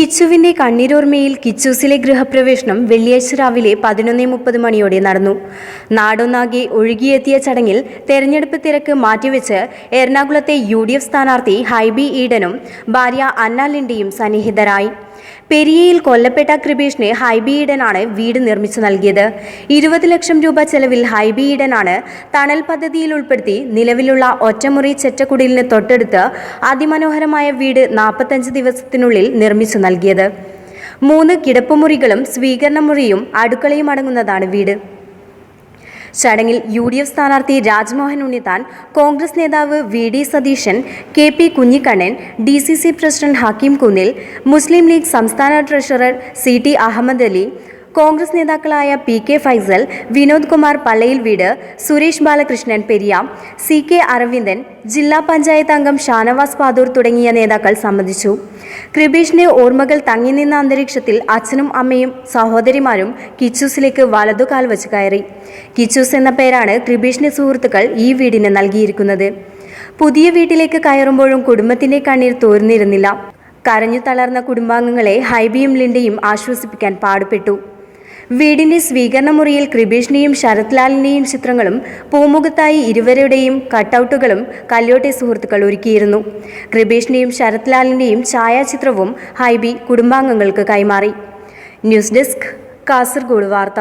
കിച്ചുവിന്റെ കണ്ണീരോർമ്മയിൽ കിച്ചൂസിലെ ഗൃഹപ്രവേശനം വെള്ളിയാഴ്ച രാവിലെ പതിനൊന്നേ മുപ്പത് മണിയോടെ നടന്നു. നാടൊന്നാകെ ഒഴുകിയെത്തിയ ചടങ്ങിൽ തെരഞ്ഞെടുപ്പ് തിരക്ക് മാറ്റിവെച്ച് എറണാകുളത്തെ യു ഡി എഫ് സ്ഥാനാർത്ഥി ഹൈബി ഈഡനും ഭാര്യ അന്ന ലിൻഡയും സന്നിഹിതരായി. പെരിയയിൽ കൊല്ലപ്പെട്ട കൃപേഷിന് ഹൈബി ഈഡനാണ് വീട് നിർമ്മിച്ചു നൽകിയത്. ഇരുപത് ലക്ഷം രൂപ ചെലവിൽ ഹൈബി ഈഡനാണ് തണൽ പദ്ധതിയിൽ ഉൾപ്പെടുത്തി നിലവിലുള്ള ഒറ്റമുറി ചെറ്റക്കുടിലിന് തൊട്ടടുത്ത് അതിമനോഹരമായ വീട് നാൽപ്പത്തഞ്ച് ദിവസത്തിനുള്ളിൽ നിർമ്മിച്ചു നൽകിയത്. മൂന്ന് കിടപ്പുമുറികളും സ്വീകരണ മുറിയും അടുക്കളയും അടങ്ങുന്നതാണ് വീട്. ചടങ്ങിൽ യു ഡി എഫ് സ്ഥാനാർത്ഥി രാജ്മോഹൻ ഉണ്ണിത്താൻ കോൺഗ്രസ് നേതാവ് V D Satheesan K P Kunhikannan D C C president Hakeem Kunnil Muslim League സംസ്ഥാന treasurer C T Ahammed Ali Congress നേതാക്കളായ പി കെ ഫൈസൽ വിനോദ് കുമാർ പള്ളയിൽ വീട് സുരേഷ് ബാലകൃഷ്ണൻ പെരിയ സി കെ അരവിന്ദൻ ജില്ലാ പഞ്ചായത്ത് അംഗം ഷാനവാസ് പാദൂർ തുടങ്ങിയ നേതാക്കൾ സംബന്ധിച്ചു. കൃപേഷിന്റെ ഓർമ്മകൾ തങ്ങി നിന്ന അന്തരീക്ഷത്തിൽ അച്ഛനും അമ്മയും സഹോദരിമാരും കിച്ചൂസിലേക്ക് വലതുകാൽ വച്ച് കയറി. കിച്ചൂസ് എന്ന പേരാണ് കൃപേഷിന്റെ സുഹൃത്തുക്കൾ ഈ വീടിന് നൽകിയിരിക്കുന്നത്. പുതിയ വീട്ടിലേക്ക് കയറുമ്പോഴും കുടുംബത്തിന്റെ കണ്ണീർ തോർന്നിരുന്നില്ല കരഞ്ഞു തളർന്ന കുടുംബാംഗങ്ങളെ ഹൈബിയും ലിൻഡയും ആശ്വസിപ്പിക്കാൻ പാടുപെട്ടു. വീടിന്റെ സ്വീകരണ മുറിയിൽ കൃപേഷിനെയും ശരത്ലാലിനെയും ചിത്രങ്ങളും പൂമുഖത്തായി ഇരുവരുടെയും കട്ടൗട്ടുകളും കല്യോട്ടെ സുഹൃത്തുക്കൾ ഒരുക്കിയിരുന്നു. കൃപേഷിന്റെയും ശരത്ലാലിന്റെയും ഛായാചിത്രവും ഹൈബി കുടുംബാംഗങ്ങൾക്ക് കൈമാറി. ന്യൂസ് ഡെസ്ക് കാസർഗോഡ് വാർത്ത.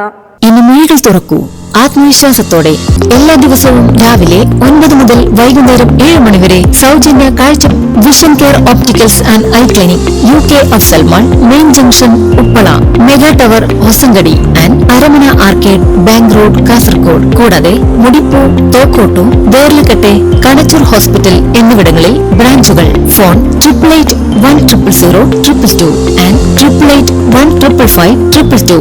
തുറക്കൂ. ആത്മവിശ്വാസത്തോടെ എല്ലാ ദിവസവും രാവിലെ ഒൻപത് മുതൽ വൈകുന്നേരം ഏഴ് മണിവരെ സൗജന്യ കാഴ്ച vision care opticals and eye clinic U K അഫ്സൽമാൻ main junction Uppala mega tower Hosangadi and Aramana arcade bank road Kasaragod കൂടാതെ മുടിപ്പൂർ തോക്കോട്ടു വേർലക്കട്ടെ കണച്ചൂർ ഹോസ്പിറ്റൽ എന്നിവിടങ്ങളിൽ ബ്രാഞ്ചുകൾ phone triple eight one triple zero triple two and triple eight one triple five triple two